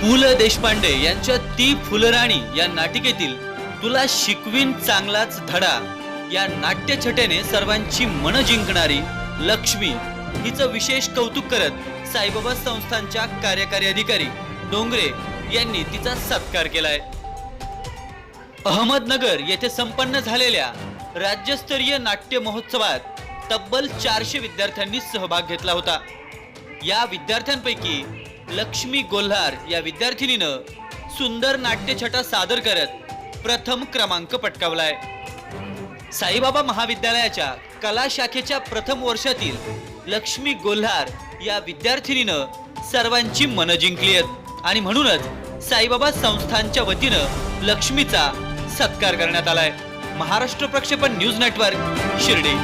पु ल देशपांडे यांच्या ती फुलराणी या नाटिकेतील तुला शिकवीन चांगलाच धडा. या नाट्यछटेने सर्वांची मन जिंकणारी लक्ष्मी हिचं विशेष कौतुक करत साईबाबा संस्थांच्या कार्यकारी अधिकारी डोंगरे यांनी तिचा सत्कार केलाय. अहमदनगर येथे संपन्न झालेल्या राज्यस्तरीय नाट्य महोत्सवात तब्बल चारशे विद्यार्थ्यांनी सहभाग घेतला होता. या विद्यार्थ्यांपैकी लक्ष्मी गोल्हार या विद्यार्थिनीनं सुंदर नाट्यछटा सादर करत प्रथम क्रमांक पटकावलाय. साईबाबा महाविद्यालयाच्या कला शाखेच्या प्रथम वर्षातील लक्ष्मी गोल्हार या विद्यार्थिनीनं सर्वांची मनं जिंकली आहेत. आणि म्हणूनच साईबाबा संस्थांच्या वतीनं लक्ष्मीचा सत्कार करण्यात आलाय. महाराष्ट्र प्रक्षेपण न्यूज नेटवर्क शिर्डी.